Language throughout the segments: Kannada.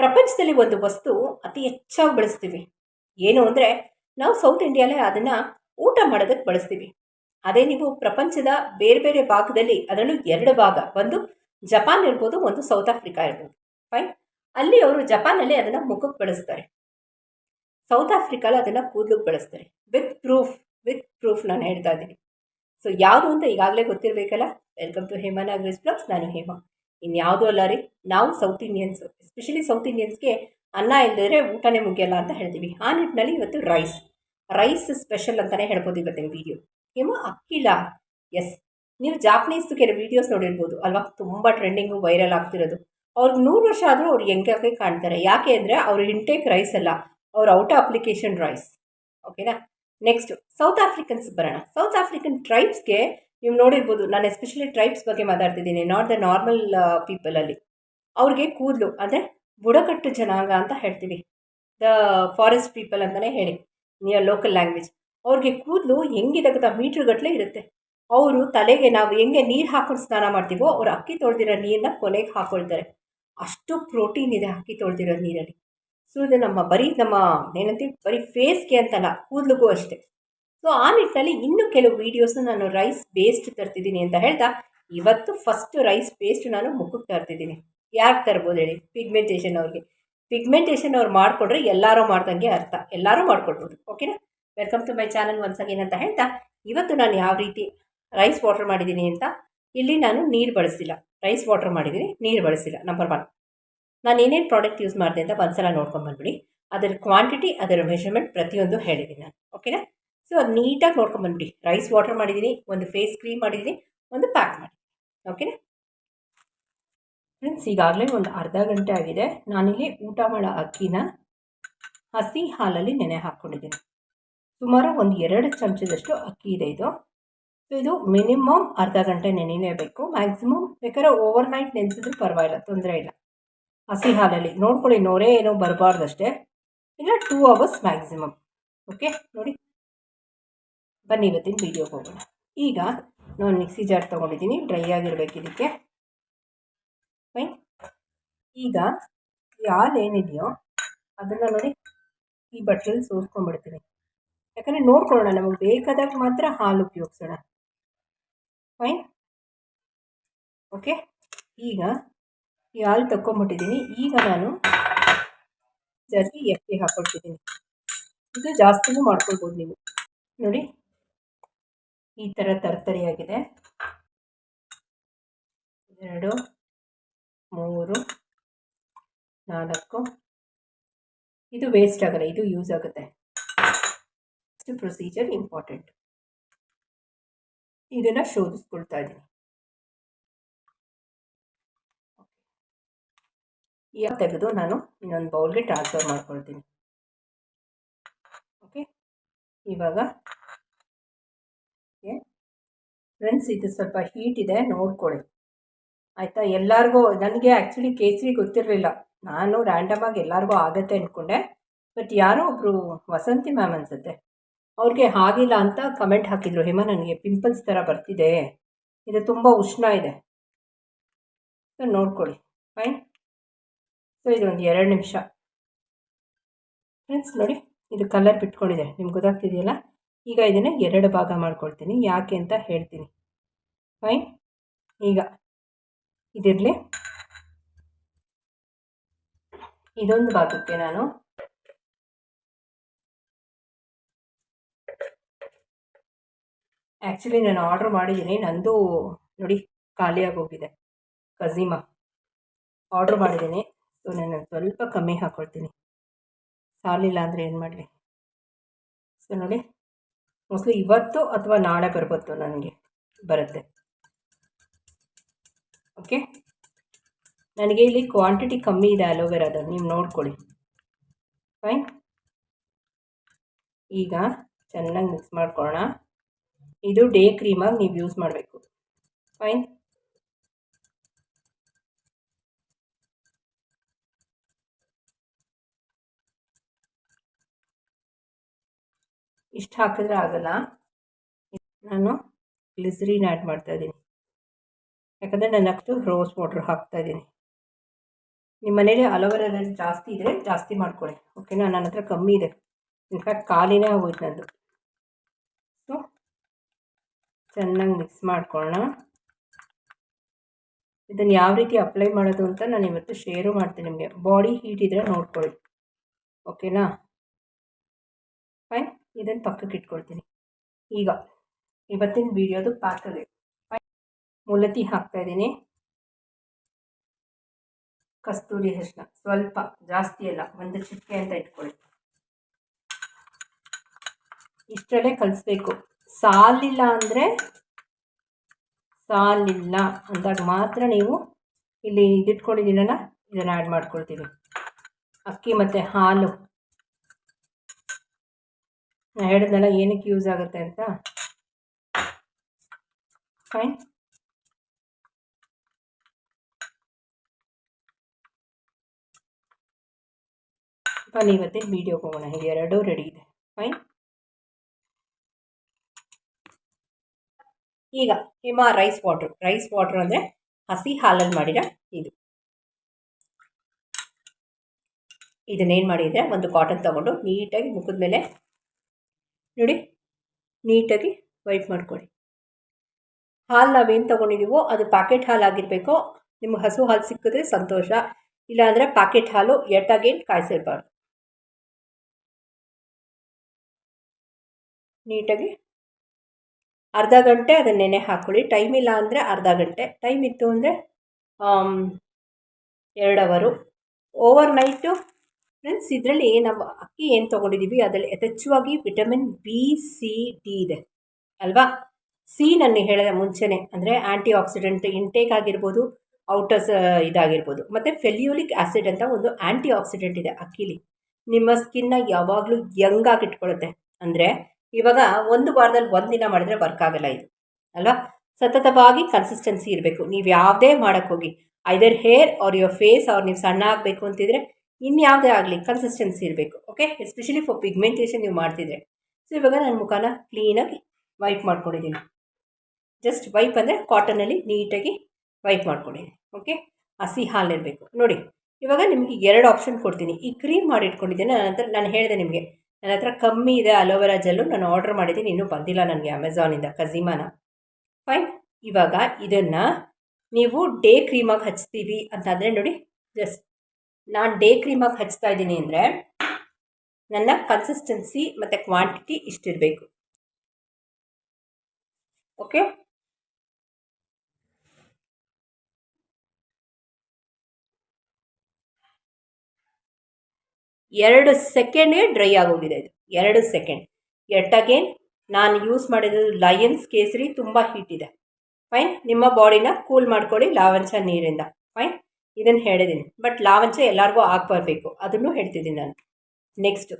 ಪ್ರಪಂಚದಲ್ಲಿ ಒಂದು ವಸ್ತು ಅತಿ ಹೆಚ್ಚಾಗಿ ಬಳಸ್ತೀವಿ. ಏನು ಅಂದರೆ ನಾವು ಸೌತ್ ಇಂಡಿಯಾಲೇ ಅದನ್ನು ಊಟ ಮಾಡೋದಕ್ಕೆ ಬಳಸ್ತೀವಿ. ಅದೇ ನೀವು ಪ್ರಪಂಚದ ಬೇರೆ ಬೇರೆ ಭಾಗದಲ್ಲಿ ಅದರಲ್ಲೂ ಎರಡು ಭಾಗ, ಒಂದು ಜಪಾನ್ ಇರ್ಬೋದು, ಒಂದು ಸೌತ್ ಆಫ್ರಿಕಾ ಇರ್ಬೋದು. ಫೈನ್ ಅಲ್ಲಿ ಅವರು ಜಪಾನಲ್ಲಿ ಅದನ್ನು ಮುಖಕ್ಕೆ ಬಳಸ್ತಾರೆ. ಸೌತ್ ಆಫ್ರಿಕಾಲಿ ಅದನ್ನು ಕೂದಲಿಗೆ ಬಳಸ್ತಾರೆ. ವಿತ್ ಪ್ರೂಫ್ ವಿತ್ ಪ್ರೂಫ್ ನಾನು ಹೇಳ್ತಾ ಇದ್ದೀನಿ. ಸೊ ಯಾವುದು ಅಂತ ಈಗಾಗಲೇ ಗೊತ್ತಿರಬೇಕಲ್ಲ? ವೆಲ್ಕಮ್ ಟು ಹೇಮಾ ನಾಗರೇಜ್ ನಾನು ಹೇಮಾ. ಇನ್ಯಾವುದೂ ಅಲ್ಲ ರೀ, ನಾವು ಸೌತ್ ಇಂಡಿಯನ್ಸ್ ಎಸ್ಪೆಷಲಿ ಸೌತ್ ಇಂಡಿಯನ್ಸ್ಗೆ ಅನ್ನ ಇಲ್ಲದಿದ್ರೆ ಊಟನೇ ಮುಗಿಯಲ್ಲ ಅಂತ ಹೇಳ್ತೀವಿ. ಆ ನಿಟ್ಟಿನಲ್ಲಿ ಇವತ್ತು ರೈಸ್ ರೈಸ್ ಸ್ಪೆಷಲ್ ಅಂತಲೇ ಹೇಳ್ಬೋದು ಇವತ್ತಿನ ವೀಡಿಯೋ ಹಿಮ ಅಕ್ಕಿಲ ಎಸ್ ನೀವು ಜಾಪನೀಸ್ ಕೆಲವು ವೀಡಿಯೋಸ್ ನೋಡಿರ್ಬೋದು ಅಲ್ವಾ? ತುಂಬ ಟ್ರೆಂಡಿಂಗು ವೈರಲ್ ಆಗ್ತಿರೋದು. ಅವ್ರಿಗೆ ನೂರು ವರ್ಷ ಆದರೂ ಅವ್ರು ಹೆಂಗೆ ಕಾಣ್ತಾರೆ. ಯಾಕೆ ಅಂದರೆ ಅವ್ರ ಇಂಟೇಕ್ ರೈಸ್ ಅಲ್ಲ, ಅವ್ರ ಔಟ್ ಅಪ್ಲಿಕೇಶನ್ ರೈಸ್ ಓಕೆನಾ ನೆಕ್ಸ್ಟ್ ಸೌತ್ ಆಫ್ರಿಕನ್ಸ್ ಬರೋಣ. ಸೌತ್ ಆಫ್ರಿಕನ್ ಟ್ರೈಬ್ಸ್ಗೆ ನೀವು ನೋಡಿರ್ಬೋದು, ನಾನು ಎಸ್ಪೆಷಲಿ ಟ್ರೈಬ್ಸ್ ಬಗ್ಗೆ ಮಾತಾಡ್ತಿದ್ದೀನಿ ನಾಟ್ ದ ನಾರ್ಮಲ್ ಪೀಪಲಲ್ಲಿ ಅವ್ರಿಗೆ ಕೂದಲು, ಅಂದರೆ ಬುಡಕಟ್ಟು ಜನಾಂಗ ಅಂತ ಹೇಳ್ತೀವಿ. ದ ಫಾರೆಸ್ಟ್ ಪೀಪಲ್ ಅಂತಲೇ ಹೇಳಿ ನಿಯರ್ ಲೋಕಲ್ ಲ್ಯಾಂಗ್ವೇಜ್ ಅವ್ರಿಗೆ ಕೂದಲು ಹೆಂಗಿದೆ ಗೊತ್ತಾ? ಮೀಟ್ರ್ ಗಟ್ಟಲೆ ಇರುತ್ತೆ. ಅವರು ತಲೆಗೆ ನಾವು ಹೆಂಗೆ ನೀರು ಹಾಕೊಂಡು ಸ್ನಾನ ಮಾಡ್ತೀವೋ, ಅವ್ರು ಅಕ್ಕಿ ತೊಳೆದಿರೋ ನೀರನ್ನ ಕೊನೆಗೆ ಹಾಕೊಳ್ತಾರೆ. ಅಷ್ಟು ಪ್ರೋಟೀನ್ ಇದೆ ಅಕ್ಕಿ ತೊಳೆದಿರೋ ನೀರಲ್ಲಿ. ಸೊ ಇದು ನಮ್ಮ ಬರೀ ನಮ್ಮ ಏನಂತೀವಿ? ಬರೀ ಫೇಸ್ಗೆ ಅಂತಲ್ಲ, ಕೂದಲಿಗೂ ಅಷ್ಟೇ. ಸೊ ಆ ನಿಟ್ಟಿನಲ್ಲಿ ಇನ್ನು ಕೆಲವು ವೀಡಿಯೋಸ್ನ ನಾನು ರೈಸ್ ಬೇಸ್ಟ್ ತರ್ತಿದ್ದೀನಿ ಅಂತ ಹೇಳ್ತಾ, ಇವತ್ತು ಫಸ್ಟ್ ರೈಸ್ ಪೇಸ್ಟ್ ನಾನು ಮುಖಕ್ಕೆ ತರ್ತಿದ್ದೀನಿ. ಯಾಕೆ ತರ್ಬೋದು ಹೇಳಿ? ಪಿಗ್ಮೆಂಟೇಷನ್ ಅವ್ರಿಗೆ. ಪಿಗ್ಮೆಂಟೇಷನ್ ಅವ್ರು ಮಾಡಿಕೊಂಡ್ರೆ ಎಲ್ಲರೂ ಮಾಡ್ದಂಗೆ ಅರ್ಥ. ಎಲ್ಲರೂ ಮಾಡ್ಕೊಡ್ಬೋದು. ಓಕೆನಾ welcome to my channel once again ಅಂತ ಹೇಳ್ತಾ, ಇವತ್ತು ನಾನು ಯಾವ ರೀತಿ ರೈಸ್ ವಾಟರ್ ಮಾಡಿದ್ದೀನಿ ಅಂತ, ಇಲ್ಲಿ ನಾನು ನೀರು ಬಳಸಿಲ್ಲ. ರೈಸ್ ವಾಟರ್ ಮಾಡಿದ್ದೀನಿ, ನೀರು ಬಳಸಿಲ್ಲ. ನಂಬರ್ ಒನ್ ನಾನು ಏನೇನು ಪ್ರಾಡಕ್ಟ್ ಯೂಸ್ ಮಾಡಿದೆ ಅಂತ ಒಂದ್ಸಲ ನೋಡ್ಕೊಂಬಂದ್ಬಿಡಿ ಅದರ ಕ್ವಾಂಟಿಟಿ ಅದರ ಮೆಷರ್ಮೆಂಟ್ ಪ್ರತಿಯೊಂದು ಹೇಳಿದ್ದೀನಿ ನಾನು. ಓಕೆನಾ ಸೊ ಅದು ನೀಟಾಗಿ ನೋಡ್ಕೊಂಬಂದ್ಬಿಡಿ ರೈಸ್ ವಾಟರ್ ಮಾಡಿದ್ದೀನಿ ಒಂದು ಫೇಸ್ ಕ್ರೀಮ್ ಮಾಡಿದ್ದೀನಿ ಒಂದು ಪ್ಯಾಕ್ ಮಾಡಿ ಓಕೆನಾ ಫ್ರೆಂಡ್ಸ್ ಈಗಾಗಲೇ ಒಂದು ಅರ್ಧ ಗಂಟೆ ಆಗಿದೆ. ನಾನಿಲ್ಲಿ ಊಟ ಮಾಡೋ ಅಕ್ಕಿನ ಹಸಿ ಹಾಲಲ್ಲಿ ನೆನೆ ಹಾಕ್ಕೊಂಡಿದ್ದೀನಿ. ಸುಮಾರು ಒಂದು ಎರಡು ಚಮಚದಷ್ಟು ಅಕ್ಕಿ ಇದೆ ಇದು. ಸೊ ಇದು ಮಿನಿಮಮ್ ಅರ್ಧ ಗಂಟೆ ನೆನೆಯಬೇಕು ಮ್ಯಾಕ್ಸಿಮಮ್ ಬೇಕಾದ್ರೆ ಓವರ್ ನೈಟ್ ನೆನೆಸಿದ್ರು ಪರವಾಗಿಲ್ಲ, ತೊಂದರೆ ಇಲ್ಲ. ಹಸಿ ಹಾಲಲ್ಲಿ. ನೋಡ್ಕೊಳ್ಳಿ, ನೋರೇ ಏನೋ ಬರಬಾರ್ದಷ್ಟೇ. ಇಲ್ಲ ಟೂ ಅವರ್ಸ್ ಮ್ಯಾಕ್ಸಿಮಮ್ ಓಕೆ ನೋಡಿ. ಬನ್ನಿ ಇವತ್ತಿನ ವೀಡಿಯೋಗೆ ಹೋಗೋಣ. ಈಗ ನಾನು ಮಿಕ್ಸಿ ಜಾರ್ ತೊಗೊಂಡಿದ್ದೀನಿ ಡ್ರೈ ಆಗಿರಬೇಕು ಇದಕ್ಕೆ. ಫೈನ್ ಈಗ ಈ ಹಾಲು ಏನಿದೆಯೋ ಅದನ್ನು ನೋಡಿ ಈ ಬಟ್ಟಲಲ್ಲಿ ಸೋಸ್ಕೊಂಡ್ಬಿಡ್ತೀನಿ. ಯಾಕಂದರೆ ನೋಡ್ಕೊಳ್ಳೋಣ, ನಮಗೆ ಬೇಕಾದಾಗ ಮಾತ್ರ ಹಾಲು ಉಪಯೋಗಿಸೋಣ. ಫೈನ್ ಓಕೆ ಈಗ ಈ ಹಾಲು ತಗೊಂಬಿಟ್ಟಿದ್ದೀನಿ ಈಗ ನಾನು ಜಾಸ್ತಿ ಎಕ್ಕಿ ಹಾಕ್ಕೊಳ್ತಿದ್ದೀನಿ ಇದು ಜಾಸ್ತಿನೂ ಮಾಡ್ಕೊಳ್ಬೋದು ನೀವು. ನೋಡಿ. ಈ ಥರ ತರ್ತರಿಯಾಗಿದೆ. ಎರಡು, ಮೂರು, ನಾಲ್ಕು. ಇದು ವೇಸ್ಟ್ ಆಗಲ್ಲ, ಇದು ಯೂಸ್ ಆಗುತ್ತೆ. ಪ್ರೊಸೀಜರ್ ಇಂಪಾರ್ಟೆಂಟ್ ಇದನ್ನು ಶೋಧಿಸ್ಕೊಳ್ತಾ ಇದ್ದೀನಿ. ಯಾವ ತೆಗೆದು ನಾನು ಇನ್ನೊಂದು ಬೌಲ್ಗೆ ಟ್ರಾನ್ಸ್ಫರ್ ಮಾಡ್ಕೊಳ್ತೀನಿ. ಓಕೆ ಇವಾಗ ಫ್ರೆಂಡ್ಸ್ ಇದು ಸ್ವಲ್ಪ ಹೀಟ್ ಇದೆ, ನೋಡ್ಕೊಳ್ಳಿ. ಆಯಿತಾ? ಎಲ್ಲರಿಗೂ, ನನಗೆ ಆ್ಯಕ್ಚುಲಿ ಕೇಸರಿ ಗೊತ್ತಿರಲಿಲ್ಲ. ನಾನು ರ್ಯಾಂಡಮಾಗಿ ಎಲ್ಲರಿಗೂ ಆಗತ್ತೆ ಅಂದ್ಕೊಂಡೆ ಬಟ್ ಯಾರೋ ಒಬ್ಬರು ವಸಂತಿ ಮ್ಯಾಮ್ ಅನಿಸುತ್ತೆ. ಅವ್ರಿಗೆ ಆಗಿಲ್ಲ ಅಂತ ಕಮೆಂಟ್ ಹಾಕಿದ್ರು. ಹೇಮ, ನನಗೆ ಪಿಂಪಲ್ಸ್ ಥರ ಬರ್ತಿದೆ. ಇದು ತುಂಬ ಉಷ್ಣ ಇದೆ. ಸೊ ನೋಡ್ಕೊಳ್ಳಿ. ಫೈನ್ ಸೊ ಇದೊಂದು ಎರಡು ನಿಮಿಷ. ಫ್ರೆಂಡ್ಸ್ ನೋಡಿ, ಇದು ಕಲರ್ ಬಿಟ್ಕೊಂಡಿದೆ. ನಿಮ್ಗೆ ಗೊತ್ತಾಗ್ತಿದೆಯಲ್ಲ? ಈಗ ಇದನ್ನು ಎರಡು ಭಾಗ ಮಾಡ್ಕೊಳ್ತೀನಿ. ಯಾಕೆ ಅಂತ ಹೇಳ್ತೀನಿ. ಫೈನ್ ಈಗ ಇದಿರಲಿ. ಇದೊಂದು ಭಾಗಕ್ಕೆ ನಾನು ಆ್ಯಕ್ಚುಲಿ ನಾನು ಆರ್ಡ್ರ್ ಮಾಡಿದ್ದೀನಿ. ನಂದು ನೋಡಿ ಖಾಲಿಯಾಗಿ ಹೋಗಿದೆ ಕಝೀಮಾ. ಆರ್ಡ್ರ್ ಮಾಡಿದ್ದೀನಿ. ಸೊ ನಾನು ಸ್ವಲ್ಪ ಕಮ್ಮಿ ಹಾಕ್ಕೊಳ್ತೀನಿ ಸಾಲಿಲ್ಲ ಅಂದರೆ ಏನು ಮಾಡಲಿ? ಸೊ ನೋಡಿ. ಮೋಸ್ಟ್ಲಿ ಇವತ್ತು ಅಥವಾ ನಾಳೆ ಬರ್ಬೋದು ನನಗೆ, ಬರುತ್ತೆ. ಓಕೆ ನನಗೆ ಇಲ್ಲಿ ಕ್ವಾಂಟಿಟಿ ಕಮ್ಮಿ ಇದೆ ಅಲೋವೆರಾದ ನೀವು ನೋಡ್ಕೊಳ್ಳಿ. ಫೈನ್ ಈಗ ಚೆನ್ನಾಗಿ ಮಿಕ್ಸ್ ಮಾಡ್ಕೊಳ್ಳೋಣ. ಇದು ಡೇ ಕ್ರೀಮಾಗಿ ನೀವು ಯೂಸ್ ಮಾಡಬೇಕು. ಫೈನ್ ಇಷ್ಟು ಹಾಕಿದ್ರೆ ಆಗಲ್ಲ. ನಾನು ಗ್ಲಿಸರಿನ್ ಆ್ಯಡ್ ಮಾಡ್ತಾಯಿದ್ದೀನಿ ಯಾಕಂದರೆ ನಾನು ಅಷ್ಟು ರೋಸ್ ವಾಟ್ರ್ ಹಾಕ್ತಾಯಿದ್ದೀನಿ ನಿಮ್ಮ ಮನೇಲಿ ಅಲೋವೆರಾ ಜಾಸ್ತಿ ಇದ್ದರೆ ಜಾಸ್ತಿ ಮಾಡ್ಕೊಳ್ಳಿ. ಓಕೆನಾ? ನನ್ನ ಹತ್ರ ಕಮ್ಮಿ ಇದೆ. ಇನ್ಫ್ಯಾಕ್ಟ್ ಖಾಲಿನೇ ಆಗೋಯ್ತು ನಂದು. ಸೊ, ಚೆನ್ನಾಗಿ ಮಿಕ್ಸ್ ಮಾಡ್ಕೊಳ್ಳೋಣ ಇದನ್ನು ಯಾವ ರೀತಿ ಅಪ್ಲೈ ಮಾಡೋದು ಅಂತ ನಾನು ಇವತ್ತು ಶೇರು ಮಾಡ್ತೀನಿ ನಿಮಗೆ. ಬಾಡಿ ಹೀಟ್ ಇದ್ದರೆ ನೋಡ್ಕೊಳ್ಳಿ. ಓಕೆನಾ? ಫೈನ್. ಇದನ್ನು ಪಕ್ಕಕ್ಕೆ ಇಟ್ಕೊಳ್ತೀನಿ. ಈಗ, ಇವತ್ತಿನ ವಿಡಿಯೋದು ಮೂಲತಿ ಹಾಕ್ತಾ ಇದ್ದೀನಿ. ಕಸ್ತೂರಿ ಅರಿಶಿನ ಸ್ವಲ್ಪ ಜಾಸ್ತಿ ಅಲ್ಲ, ಒಂದು ಚಿಟಿಕೆ ಅಂತ ಇಟ್ಕೊಳ್ಳಿ. ಇಷ್ಟರಲ್ಲೇ ಕಲಿಸ್ಬೇಕು. ಸಾಲಿಲ್ಲ ಅಂದರೆ ಸಾಲಿಲ್ಲ ಅಂದಾಗ ಮಾತ್ರ ನೀವು ಇಲ್ಲಿ ಇದಿಟ್ಕೊಂಡಿದ್ದೀನಲ್ಲ, ಇದನ್ನು ಆ್ಯಡ್ ಮಾಡ್ಕೊಳ್ತೀವಿ. ಅಕ್ಕಿ ಮತ್ತು ಹಾಲು. ಹೇಳಿದ್ನಲ್ಲ ಏನಕ್ಕೆ ಯೂಸ್ ಆಗುತ್ತೆ ಅಂತ? ಫೈನ್ ಬನ್ನಿ ಇವತ್ತಿನ ವೀಡಿಯೋಗೆ ಹೋಗೋಣ. ಎರಡೂ ರೆಡಿ ಇದೆ. ಫೈನ್ ಈಗ ಹಿಮ ರೈಸ್ ವಾಟ್ರ್ ರೈಸ್ ವಾಟ್ರ್ ಅಂದರೆ ಹಸಿ ಹಾಲಲ್ಲಿ ಮಾಡಿದ ಇದು. ಇದನ್ನೇನು ಮಾಡಿದರೆ ಒಂದು ಕಾಟನ್ ತೊಗೊಂಡು ನೀಟಾಗಿ ಮುಖದ ಮೇಲೆ ನೋಡಿ, ನೀಟಾಗಿ ವೈಪ್ ಮಾಡ್ಕೊಳ್ಳಿ. ಹಾಲು ನಾವೇನು ತೊಗೊಂಡಿದ್ದೀವೋ ಅದು ಪ್ಯಾಕೆಟ್ ಹಾಲು ಆಗಿರಬೇಕು. ನಿಮ್ಗೆ ಹಸು ಹಾಲು ಸಿಕ್ಕಿದ್ರೆ ಸಂತೋಷ. ಇಲ್ಲಾಂದರೆ ಪ್ಯಾಕೆಟ್ ಹಾಲು ಎಟ್ಟಾಗೇನು ಕಾಯಿಸಿರ್ಬಾರ್ದು. ನೀಟಾಗಿ ಅರ್ಧ ಗಂಟೆ ಅದನ್ನ ನೆನೆ ಹಾಕ್ಕೊಳ್ಳಿ ಟೈಮ್ ಇಲ್ಲ ಅಂದರೆ ಅರ್ಧ ಗಂಟೆ. ಟೈಮ್ ಇತ್ತು ಅಂದರೆ ಎರಡು ಅವರು ಓವರ್ ನೈಟು ಫ್ರೆಂಡ್ಸ್ ಇದರಲ್ಲಿ ನಾವು ಅಕ್ಕಿ ಏನು ತೊಗೊಂಡಿದ್ದೀವಿ ಅದರಲ್ಲಿ ಯಥೇಚ್ಛವಾಗಿ ವಿಟಮಿನ್ ಬಿ ಸಿ ಡಿ ಇದೆ. ಅಲ್ವಾ? ಸಿ ನಾನು ಹೇಳಿದ ಮುಂಚೆನೇ, ಅಂದರೆ ಆ್ಯಂಟಿ ಆಕ್ಸಿಡೆಂಟ್ ಇಂಟೇಕ್ ಆಗಿರ್ಬೋದು ಔಟರ್ಸ್ ಇದಾಗಿರ್ಬೋದು. ಮತ್ತು ಫೆಲ್ಯೂಲಿಕ್ ಆ್ಯಸಿಡ್ ಅಂತ ಒಂದು ಆ್ಯಂಟಿ ಆಕ್ಸಿಡೆಂಟ್ ಇದೆ ಅಕ್ಕಿಲಿ. ನಿಮ್ಮ ಸ್ಕಿನ್ನ ಯಾವಾಗಲೂ ಯಂಗಾಗಿ ಇಟ್ಕೊಳ್ಳುತ್ತೆ ಅಂದರೆ ಇವಾಗ ಒಂದು ವಾರದಲ್ಲಿ ಒಂದು ದಿನ ಮಾಡಿದ್ರೆ ವರ್ಕ್ ಆಗಲ್ಲ ಇದು. ಅಲ್ವಾ? ಸತತವಾಗಿ ಕನ್ಸಿಸ್ಟೆನ್ಸಿ ಇರಬೇಕು. ನೀವು ಯಾವುದೇ ಮಾಡೋಕ್ಕೋಗಿ either hair or your face ಅವ್ರು ನೀವು ಸಣ್ಣ ಆಗಬೇಕು ಅಂತಿದ್ರೆ ಇನ್ಯಾವುದೇ ಆಗಲಿ ಕನ್ಸಿಸ್ಟೆನ್ಸಿ ಇರಬೇಕು ಓಕೆ ಎಸ್ಪೆಷಲಿ ಫಾರ್ ಪಿಗ್ಮೆಂಟೇಷನ್ ನೀವು ಮಾಡ್ತಿದ್ರೆ. ಸೊ ಇವಾಗ ನಾನು ಮುಖಾನ ಕ್ಲೀನಾಗಿ ವೈಪ್ ಮಾಡ್ಕೊಂಡಿದ್ದೀನಿ. ಜಸ್ಟ್ ವೈಪ್ ಅಂದರೆ ಕಾಟನಲ್ಲಿ ನೀಟಾಗಿ ವೈಪ್ ಮಾಡ್ಕೊಂಡಿದ್ದೀನಿ ಓಕೆ ಹಸಿ ಹಾಲಿರಬೇಕು ನೋಡಿ, ಇವಾಗ ನಿಮಗೆ ಎರಡು ಆಪ್ಷನ್ ಕೊಡ್ತೀನಿ. ಈ ಕ್ರೀಮ್ ಮಾಡಿ ಇಟ್ಕೊಂಡಿದ್ದೀನಿ ನನ್ನ ಹತ್ರ, ನಾನು ಹೇಳಿದೆ ನಿಮಗೆ, ನನ್ನ ಹತ್ರ ಕಮ್ಮಿ ಇದೆ ಅಲೋವೆರಾ ಜೆಲ್ಲು ನಾನು ಆರ್ಡರ್ ಮಾಡಿದ್ದೀನಿ, ಇನ್ನೂ ಬಂದಿಲ್ಲ ನನಗೆ ಅಮೆಝಾನಿಂದ ಕಝಿಮಾನ. ಫೈನ್ ಇವಾಗ ಇದನ್ನು ನೀವು ಡೇ ಕ್ರೀಮಾಗಿ ಹಚ್ತೀವಿ ಅಂತಂದರೆ ನೋಡಿ ಜಸ್ಟ್ ನಾನು ಡೇ ಕ್ರೀಮಾಗಿ ಹಚ್ತಾ ಇದ್ದೀನಿ ಅಂದರೆ ನನ್ನ ಕನ್ಸಿಸ್ಟೆನ್ಸಿ ಮತ್ತು ಕ್ವಾಂಟಿಟಿ ಇಷ್ಟಿರಬೇಕು. ಓಕೆ ಎರಡು ಸೆಕೆಂಡೇ ಡ್ರೈ ಆಗೋಗಿದೆ ಇದು. ಎರಡು ಸೆಕೆಂಡ್. ಎಟ್ ಅಗೇನ್ ನಾನು ಯೂಸ್ ಮಾಡಿದ್ದು ಲಯನ್ಸ್ ಕೇಸರಿ ತುಂಬ ಹೀಟ್ ಇದೆ. ಫೈನ್ ನಿಮ್ಮ ಬಾಡಿನ ಕೂಲ್ ಮಾಡ್ಕೊಳ್ಳಿ ಲಾವಂಚ ನೀರಿಂದ. ಫೈನ್ ಇದನ್ನು ಹೇಳಿದ್ದೀನಿ ಬಟ್ ಲಾವಂಚ ಎಲ್ಲರಿಗೂ ಬರಬೇಕು ಅದನ್ನು ಹೇಳ್ತಿದ್ದೀನಿ ನಾನು. ನೆಕ್ಸ್ಟ್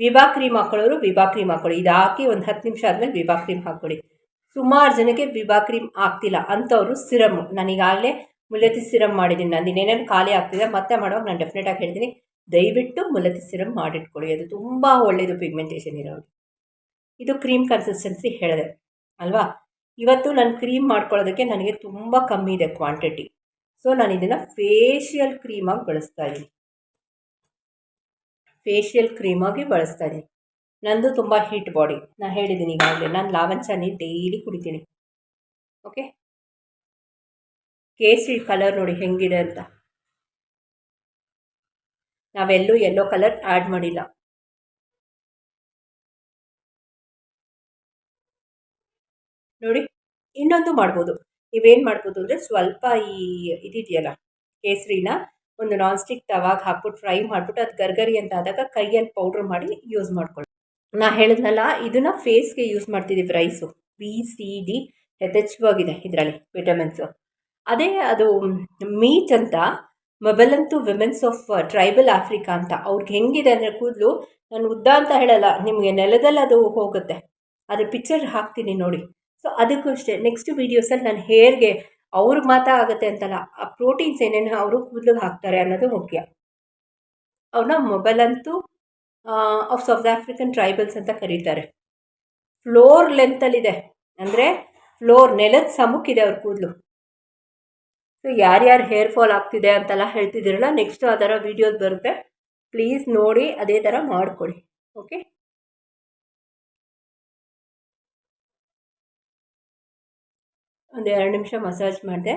ವಿಭಾ ಕ್ರೀಮ್ ಹಾಕೊಳ್ಳೋರು ವಿಭಾ ಕ್ರೀಮ್ ಹಾಕೊಳ್ಳಿ. ಇದು ಹಾಕಿ ಒಂದು ಹತ್ತು ನಿಮಿಷ ಆದಮೇಲೆ ವಿಭಾ ಕ್ರೀಮ್ ಹಾಕ್ಕೊಳ್ಳಿ ಸುಮಾರು ಜನಕ್ಕೆ ವಿಭಾ ಕ್ರೀಮ್ ಆಗ್ತಿಲ್ಲ. ಅಂಥವ್ರು ಸಿರಮ್. ನಾನೀಗಾಗಲೇ ಮುಲತಿ ಸಿರಮ್ ಮಾಡಿದ್ದೀನಿ ನಾನು ಇನ್ನೇನೇನು ಖಾಲಿ ಆಗ್ತಿದೆ ಮತ್ತೆ ಮಾಡುವಾಗ ನಾನು ಡೆಫಿನೆಟಾಗಿ ಹೇಳ್ತೀನಿ ದಯವಿಟ್ಟು ಮುಲತಿ ಸಿರಮ್ ಮಾಡಿಟ್ಕೊಳ್ಳಿ. ಅದು ತುಂಬ ಒಳ್ಳೆಯದು ಪಿಗ್ಮೆಂಟೇಷನ್ ಇರೋದು. ಇದು ಕ್ರೀಮ್ ಕನ್ಸಿಸ್ಟೆನ್ಸಿ ಹೇಳಿದೆ. ಅಲ್ವಾ? ಇವತ್ತು ನಾನು ಕ್ರೀಮ್ ಮಾಡ್ಕೊಳ್ಳೋದಕ್ಕೆ ನನಗೆ ತುಂಬ ಕಮ್ಮಿ ಇದೆ ಕ್ವಾಂಟಿಟಿ ಸೊ ನಾನು ಇದನ್ನು ಫೇಶಿಯಲ್ ಕ್ರೀಮಾಗಿ ಬಳಸ್ತಾ ಇದ್ದೀನಿ. ಫೇಶಿಯಲ್ ಕ್ರೀಮಾಗಿ ಬಳಸ್ತಾ ಇದ್ದೀನಿ. ನಂದು ತುಂಬ ಹೀಟ್ ಬಾಡಿ ನಾನು ಹೇಳಿದ್ದೀನಿ ಈಗಾಗಲೇ. ನಾನು ಲಾವಂಚ ನೀರು ಡೈಲಿ ಕುಡಿತೀನಿ. ಓಕೆ ಕೇಸರಿ ಕಲರ್ ನೋಡಿ ಹೆಂಗಿದೆ ಅಂತ. ನಾವೆಲ್ಲೂ ಯೆಲ್ಲೋ ಕಲರ್ ಆ್ಯಡ್ ಮಾಡಿಲ್ಲ. ನೋಡಿ, ಇನ್ನೊಂದು ಮಾಡ್ಬೋದು. ನೀವೇನು ಮಾಡ್ಬೋದು ಅಂದರೆ ಸ್ವಲ್ಪ ಈ ಇದಿದೆಯಲ್ಲ, ಕೇಸರಿನ ಒಂದು ನಾನ್ ಸ್ಟಿಕ್ ತವಾಗ ಹಾಕ್ಬಿಟ್ಟು ಫ್ರೈ ಮಾಡಿಬಿಟ್ಟು ಅದು ಗರ್ಗರಿ ಅಂತ ಆದಾಗ ಕೈಯಲ್ಲಿ ಪೌಡ್ರ್ ಮಾಡಿ ಯೂಸ್ ಮಾಡ್ಕೊಳ್ಳಿ. ನಾ ಹೇಳಿದ್ನಲ್ಲ, ಇದನ್ನು ಫೇಸ್ಗೆ ಯೂಸ್ ಮಾಡ್ತಿದ್ದೀವಿ ರೈಸು ಬಿ ಸಿ ಡಿ ಯಥೇಚ್ಛವಾಗಿದೆ ಇದರಲ್ಲಿ ವಿಟಮಿನ್ಸು ಅದೇ ಅದು ಮೀಟ್ ಅಂತ ಮೊಬೆಲಂತೂ ವಿಮೆನ್ಸ್ ಆಫ್ ಟ್ರೈಬಲ್ ಆಫ್ರಿಕಾ ಅಂತ. ಅವ್ರಿಗೆ ಹೆಂಗಿದೆ ಅಂದರೆ ಕೂದಲು, ನಾನು ಉದ್ದ ಅಂತ ಹೇಳಲ್ಲ, ನಿಮಗೆ ನೆಲದಲ್ಲಿ ಅದು ಹೋಗುತ್ತೆ. ಅದ್ರ ಪಿಕ್ಚರ್ ಹಾಕ್ತೀನಿ ನೋಡಿ. ಸೊ ಅದಕ್ಕೂ ಅಷ್ಟೇ. ನೆಕ್ಸ್ಟ್ ವೀಡಿಯೋಸಲ್ಲಿ ನಾನು ಹೇರ್ಗೆ ಅವ್ರಿಗೆ ಮಾತ್ರ ಆಗುತ್ತೆ ಅಂತಲ್ಲ. ಆ ಪ್ರೋಟೀನ್ಸ್ ಏನೇನು ಅವರು ಕೂದಲಿಗೆ ಹಾಕ್ತಾರೆ ಅನ್ನೋದು ಮುಖ್ಯ. ಅವ್ರನ್ನ ಮೊಬೈಲಂತೂ ಆಫ್ ಸೌತ್ ಆಫ್ರಿಕನ್ ಟ್ರೈಬಲ್ಸ್ ಅಂತ ಕರೀತಾರೆ. ಫ್ಲೋರ್ ಲೆಂತಲ್ಲಿದೆ ಅಂದರೆ ಫ್ಲೋರ್ ನೆಲದ ಸಮುಖಿದೆ ಅವ್ರ ಕೂದಲು. ಸೊ ಯಾರ್ಯಾರು ಹೇರ್ ಫಾಲ್ ಆಗ್ತಿದೆ ಅಂತೆಲ್ಲ ಹೇಳ್ತಿದ್ದೀರಲ್ಲ ನೆಕ್ಸ್ಟ್ ಆ ಥರ ವೀಡಿಯೋಸ್ ಬರುತ್ತೆ. ಪ್ಲೀಸ್ ನೋಡಿ, ಅದೇ ಥರ ಮಾಡಿಕೊಡಿ. ಓಕೆ ಒಂದು ಎರಡು ನಿಮಿಷ ಮಸಾಜ್ ಮಾಡಿದೆ.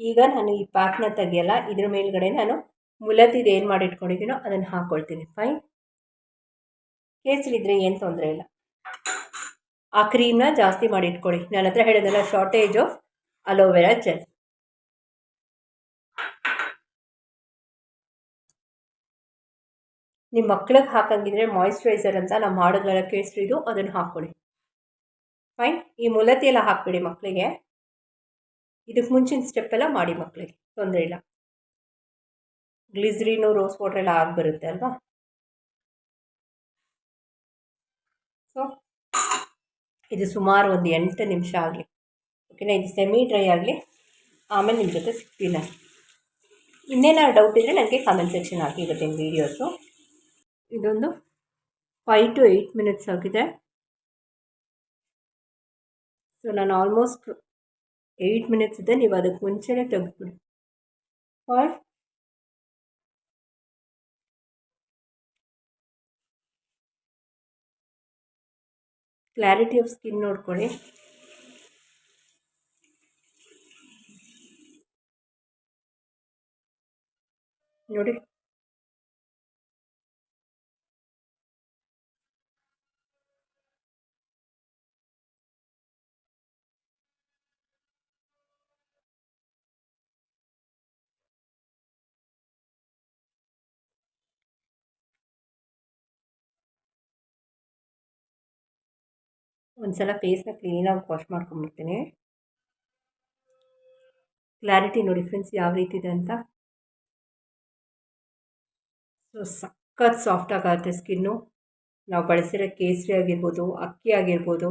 ಈಗ ನಾನು ಈ ಪ್ಯಾಕ್ನ ತೆಗೆಯಲ್ಲ, ಇದ್ರ ಮೇಲ್ಗಡೆ ನಾನು ಮುಲತಿದು ಏನು ಮಾಡಿಟ್ಕೊಂಡಿದ್ದೀನೋ ಅದನ್ನು ಹಾಕ್ಕೊಳ್ತೀನಿ ಫೈನ್ ಕೇಸರಿದ್ರೆ ಏನು ತೊಂದರೆ ಇಲ್ಲ. ಆ ಕ್ರೀಮ್ನ ಜಾಸ್ತಿ ಮಾಡಿ ಇಟ್ಕೊಳ್ಳಿ ನನ್ನ ಹತ್ರ ಹೇಳೋದಲ್ಲ ಶಾರ್ಟೇಜ್ ಆಫ್ ಅಲೋವೆರಾ ಜೆಲ್ ನಿಮ್ಮ ಮಕ್ಳಿಗೆ ಹಾಕಂಗಿದ್ರೆ ಮಾಯಿಶ್ಚರೈಸರ್ ಅಂತ ನಾವು ಮಾಡೋದಲ್ಲ ಕೇಸರಿದು, ಅದನ್ನು ಹಾಕ್ಕೊಳ್ಳಿ ಫೈನ್ ಈ ಮುಲತಿ ಎಲ್ಲ ಹಾಕ್ಬಿಡಿ ಮಕ್ಕಳಿಗೆ ಇದಕ್ಕೆ ಮುಂಚಿನ ಸ್ಟೆಪ್ಪೆಲ್ಲ ಮಾಡಿ ಮಕ್ಕಳಿಗೆ ತೊಂದರೆ ಇಲ್ಲ. ಗ್ಲಿಸ್ರಿನು ರೋಸ್ ವಾಟರ್ ಎಲ್ಲ ಆಗಿ ಬರುತ್ತೆ ಅಲ್ವಾ? ಸೊ ಇದು ಸುಮಾರು ಒಂದು ಎಂಟು ನಿಮಿಷ ಆಗಲಿ. ಓಕೆನಾ ಇದು ಸೆಮಿ ಡ್ರೈ ಆಗಲಿ. ಆಮೇಲೆ ನಿಮ್ಮ ಜೊತೆ ಸಿಗ್ತೀನಿ ನಾನು ಇನ್ನೇನಾದ್ರು ಡೌಟ್ ಇದ್ದರೆ ನನಗೆ ಕಾಮೆಂಟ್ ಸೆಕ್ಷನ್ ಹಾಕಿ ನಿಮ್ಮ ವೀಡಿಯೋಸು ಇದೊಂದು ಫೈವ್ ಟು ಏಯ್ಟ್ ಮಿನಿಟ್ಸ್ ಆಗಿದೆ. ಸೊ ನಾನು ಆಲ್ಮೋಸ್ಟ್ ಏಯ್ಟ್ ಮಿನಿಟ್ಸ್ ಇದೆ ನೀವು ಅದಕ್ಕೆ ಮುಂಚೆನೇ ತೆಗೆದ್ಬಿಡಿ ಆರ್ ಕ್ಲಾರಿಟಿ ಆಫ್ ಸ್ಕಿನ್ ನೋಡ್ಕೊಳ್ಳಿ ನೋಡಿ. ಒಂದು ಸಲ ಫೇಸ್ನ ಕ್ಲೀನಾಗಿ ವಾಶ್ ಮಾಡ್ಕೊಂಬಿಡ್ತೀನಿ ಕ್ಲಾರಿಟಿ ನೋಡಿ ಫ್ರೆಂಡ್ಸ್ ಯಾವ ರೀತಿ ಇದೆ ಅಂತ. ಸೊ ಸಖತ್ ಸಾಫ್ಟ್ ಆಗುತ್ತೆ ಸ್ಕಿನ್ನು ನಾವು ಬಳಸಿರೋ ಕೇಸರಿ ಆಗಿರ್ಬೋದು, ಅಕ್ಕಿ ಆಗಿರ್ಬೋದು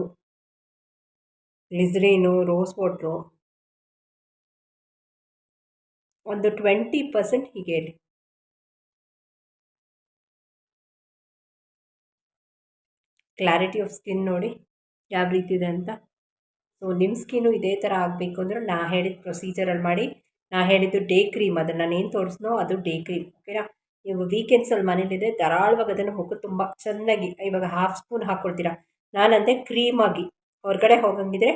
ಲಿಸ್ರೀನು ರೋಸ್ ವಾಟ್ರು ಒಂದು ಟ್ವೆಂಟಿ ಪರ್ಸೆಂಟ್ ಹೀಗೆ ಇರಲಿ. ಕ್ಲಾರಿಟಿ ಆಫ್ ಸ್ಕಿನ್ ನೋಡಿ. ಯಾವ ರೀತಿ ಇದೆ ಅಂತ? ಸೊ ನಿಮ್ಮ ಸ್ಕಿನ್ನು ಇದೇ ಥರ ಆಗಬೇಕು ಅಂದರೆ ನಾ ಹೇಳಿದ ಪ್ರೊಸೀಜರಲ್ಲಿ ಮಾಡಿ, ನಾ ಹೇಳಿದ್ದು ಡೇ ಕ್ರೀಮ್ ಅದನ್ನು ನಾನು ಏನು ತೋರಿಸ್ನೋ ಅದು ಡೇ ಕ್ರೀಮ್ ಓಕೆನಾ ನೀವು ವೀಕೆಂಡ್ಸಲ್ಲಿ ಮನೇಲಿದೆ ಧಾರಾಳವಾಗಿ ಅದನ್ನು ಮುಖ ತುಂಬ ಚೆನ್ನಾಗಿ, ಇವಾಗ ಹಾಫ್ ಸ್ಪೂನ್ ಹಾಕ್ಕೊಳ್ತೀರಾ ನಾನಂದೆ ಕ್ರೀಮಾಗಿ ಹೊರಗಡೆ ಹೋಗಂಗಿದ್ರೆ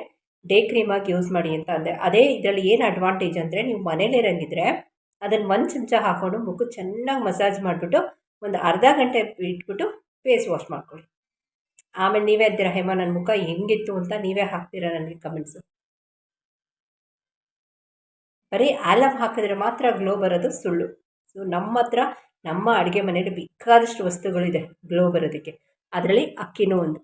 ಡೇ ಕ್ರೀಮಾಗಿ ಯೂಸ್ ಮಾಡಿ ಅಂತ ಅಂದೆ. ಅದೇ ಇದರಲ್ಲಿ ಏನು ಅಡ್ವಾಂಟೇಜ್ ಅಂದರೆ ನೀವು ಮನೇಲಿರಂಗಿದ್ರೆ ಅದನ್ನು ಒಂದು ಚಮಚ ಹಾಕ್ಕೊಂಡು ಮುಖ ಚೆನ್ನಾಗಿ ಮಸಾಜ್ ಮಾಡಿಬಿಟ್ಟು ಒಂದು ಅರ್ಧ ಗಂಟೆ ಇಟ್ಬಿಟ್ಟು ಫೇಸ್ ವಾಶ್ ಮಾಡ್ಕೊಳ್ಳಿ. ಆಮೇಲೆ ನೀವೇ ಅದ್ದೀರ ಹೇಮ ನನ್ನ ಮುಖ ಹೆಂಗಿತ್ತು ಅಂತ ನೀವೇ ಹಾಕ್ತೀರ ನನಗೆ ಕಮೆಂಟ್ಸು ಬರೀ ಆಲಮ್ ಹಾಕಿದ್ರೆ ಮಾತ್ರ ಗ್ಲೋ ಬರೋದು ಸುಳ್ಳು. ಸೊ ನಮ್ಮ ಹತ್ರ, ನಮ್ಮ ಅಡುಗೆ ಮನೆಯಲ್ಲಿ ಬೇಕಾದಷ್ಟು ವಸ್ತುಗಳಿದೆ ಗ್ಲೋ ಬರೋದಕ್ಕೆ. ಅದರಲ್ಲಿ ಅಕ್ಕಿನೂ ಒಂದು.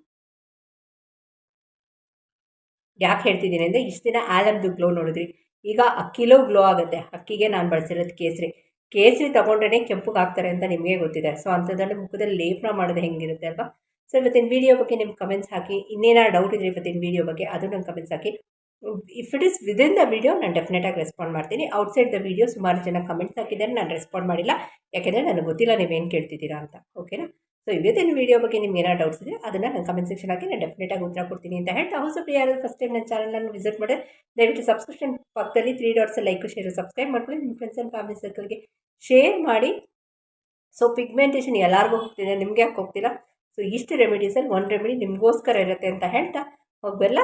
ಯಾಕೆ ಹೇಳ್ತಿದ್ದೀನಿ ಅಂದರೆ ಇಷ್ಟು ದಿನ ಆಲಮ್ದು ಗ್ಲೋ ನೋಡಿದ್ರಿ. ಈಗ ಅಕ್ಕಿಲೂ ಗ್ಲೋ ಆಗುತ್ತೆ. ಅಕ್ಕಿಗೆ ನಾನು ಬಳಸಿರೋದು ಕೇಸರಿ. ಕೇಸರಿ ತಗೊಂಡ್ರೆ ಕೆಂಪುಗೆ ಹಾಕ್ತಾರೆ ಅಂತ ನಿಮಗೆ ಗೊತ್ತಿದೆ. ಸೊ ಅಂಥದ್ರಲ್ಲಿ ಮುಖದಲ್ಲಿ ಲೇಪನ ಮಾಡೋದು ಹೆಂಗಿರುತ್ತೆ ಅಲ್ವಾ? ಸೊ ಇವತ್ತಿನ ವೀಡಿಯೋ ಬಗ್ಗೆ ನಿಮ್ಮ ಕಮೆಂಟ್ಸ್ ಹಾಕಿ ಇನ್ನೇನಾರು ಡೌಟ್ ಇದ್ರೆ ಇವತ್ತಿನ ವೀಡಿಯೋ ಬಗ್ಗೆ, ಅದು ನಂಗೆ comments hockey. If it is within the video ನಾನು ಡೆಫಿನೆಟಾಗಿ ರೆಸ್ಪಾಂಡ್ ಮಾಡ್ತೀನಿ. ಔಟ್ಸೈಡ್ ದ ವೀಡಿಯೋ ಸುಮಾರು ಜನ ಕಮೆಂಟ್ಸ್ ಹಾಕಿದ್ದಾರೆ, ನಾನು ರೆಸ್ಪಾಂಡ್ ಮಾಡಿಲ್ಲ. ಯಾಕೆಂದರೆ ನನಗೆ ಗೊತ್ತಿಲ್ಲ ನೀವೇನು ಕೇಳ್ತಿದ್ದೀರಾ ಅಂತ. ಓಕೆನಾ ಸೊ ಇವತ್ತಿನ ವೀಡಿಯೋ ಬಗ್ಗೆ ನಿಮ್ಗೆ ಏನಾರು ಡೌಟ್ಸ್ ಇದೆ ಅದನ್ನು ನಾನು ಕಮೆಂಟ್ ಸೆಕ್ಷನ್ ಹಾಕಿ, ನಾನು ಡೆಫಿನೆಟಾಗಿ ಉತ್ತರ ಕೊಡ್ತೀನಿ ಅಂತ ಹೇಳ್ತಾ. ಹೊಸ ಯಾರು ಫಸ್ಟ್ ಟೈಮ್ ನನ್ನ ಚಾನಲನ್ನು ವಿಸಿಟ್ ಮಾಡಿದ್ರೆ, ದಯವಿಟ್ಟು ಸಬ್ಸ್ಕ್ರಿಪ್ಷನ್ ಪಕ್ಕದಲ್ಲಿ three dots like share subscribe ಮಾಡ್ಕೊಳ್ಳಿ. ನಿಮ್ಮ ಫ್ರೆಂಡ್ಸ್ ಆ್ಯಂಡ್ ಫ್ಯಾಮಿಲಿ ಸರ್ಕಲ್ಗೆ ಶೇರ್ ಮಾಡಿ. ಸೊ ಪಿಗ್ಮೆಂಟೇಷನ್ ಎಲ್ಲರಿಗೂ ಹೋಗ್ತಿದೆ, ನಿಮಗೆ ಯಾಕೆ ಹೋಗ್ತಿಲ್ಲ? ಸೊ ಇಷ್ಟು ರೆಮಿಡೀಸಲ್ಲಿ ಒಂದು ರೆಮಿಡಿ ನಿಮಗೋಸ್ಕರ ಇರುತ್ತೆ ಅಂತ ಹೇಳ್ತಾ ಹೋಗ್ಬೆಲ್ಲ.